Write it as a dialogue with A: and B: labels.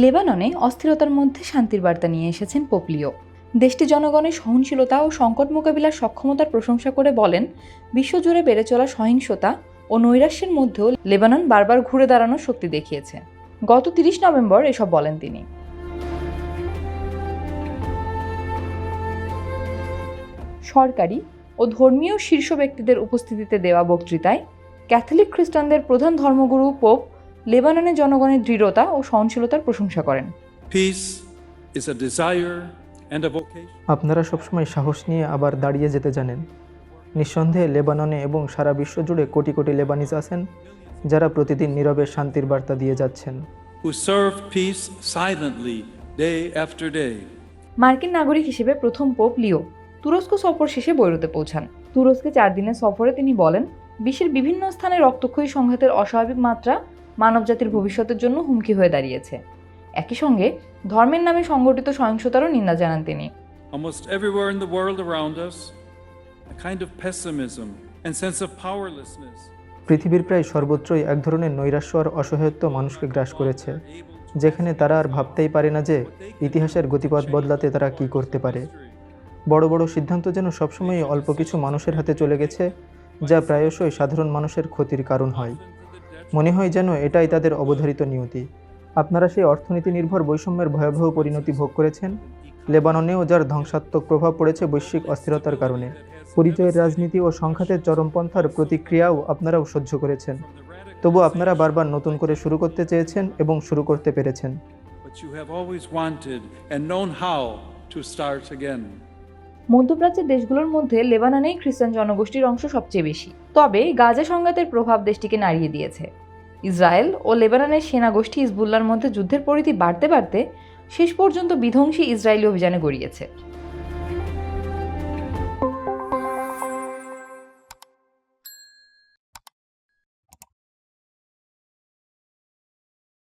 A: লেবাননে অস্থিরতার মধ্যে শান্তির বার্তা নিয়ে এসেছেন পোপলিও। দেশটি জনগণের সহনশীলতা ও সংকট মোকাবিলার সক্ষমতার প্রশংসা করে বলেন, বিশ্বজুড়ে বেড়ে চলা সহিংসতা ও নৈরাশ্যের মধ্যেও লেবানন বারবার ঘুরে দাঁড়ানোর শক্তি দেখিয়েছে। গত তিরিশ নভেম্বর এসব বলেন তিনি। সরকারি ও ধর্মীয় শীর্ষ ব্যক্তিদের উপস্থিতিতে দেওয়া বক্তৃতায় ক্যাথলিক খ্রিস্টানদের প্রধান ধর্মগুরু পোপ লেবাননের জনগণের দৃঢ়তা ও সহনশীলতার প্রশংসা করেন।
B: Peace is a desire and a
C: আপনারা সবসময় সাহস নিয়ে আবার দাঁড়িয়ে যেতে জানেন। নিঃসন্দেহে লেবাননে এবং সারা বিশ্ব জুড়ে কোটি কোটি লেবানিজ আছেন যারা প্রতিদিন নীরবে শান্তির বার্তা দিয়ে যাচ্ছেন।
B: Who serve peace silently day after day.
A: মার্কিন নাগরিক হিসেবে প্রথম পোপ লিও তুরস্ক সফর শেষে বৈরুতে পৌঁছান। তুরস্কে চার দিনের সফরে তিনি বলেন বিশ্বের বিভিন্ন স্থানে রক্তক্ষয়ী সংঘাতের অস্বাভাবিক মাত্রা মানবজাতির ভবিষ্যতের জন্য হুমকি হয়ে দাঁড়িয়েছে। একই সঙ্গে ধর্মের নামে সংগঠিত সহিংসতারও নিন্দা জানান তিনি।
B: Almost everywhere in the world around us, a kind of pessimism and sense of powerlessness.
C: পৃথিবীর প্রায় সর্বত্রই এক ধরনের নৈরাশ্য আর অসহায়ত্ব মানুষকে গ্রাস করেছে যেখানে তারা আর ভাবতেই পারে না যে ইতিহাসের গতিপথ বদলাতে তারা কি করতে পারে। বড় বড় সিদ্ধান্ত যেন সবসময় অল্প কিছু মানুষের হাতে চলে গেছে যা প্রায়শই সাধারণ মানুষের ক্ষতির কারণ হয়। মনে হয় যেন এটাই তাদের অবধারিত নিয়তি। আপনারা সেই অর্থনীতি নির্ভর বৈষম্যের ভয়াবহ পরিণতি ভোগ করেছেন? লেবাননেও যার ধ্বংসাত্মক প্রভাব পড়েছে বৈশ্বিক অস্থিরতার কারণে। পরিচয়ের রাজনীতি ও সংঘাতের চরমপন্থার প্রতিক্রিয়াও আপনারাও সহ্য করেছেন। তবু আপনারা বারবার নতুন করে শুরু করতে চেয়েছেন এবং শুরু করতে পেরেছেন.
A: মধ্যপ্রাচ্যের দেশগুলোর মধ্যে লেবাননেই খ্রিস্টান জনগোষ্ঠীর অংশ সবচেয়ে বেশি। তবে গাজা সংঘাতের প্রভাব দেশটিকে নাড়িয়ে দিয়েছে। ইসরায়েল ও লেবাননের সেনা গোষ্ঠী ইসবুল্লার মধ্যে যুদ্ধের পরিধি বাড়তে বাড়তে শেষ পর্যন্ত বিধ্বংসী ইসরায়েলি অভিযানে গড়িয়েছে।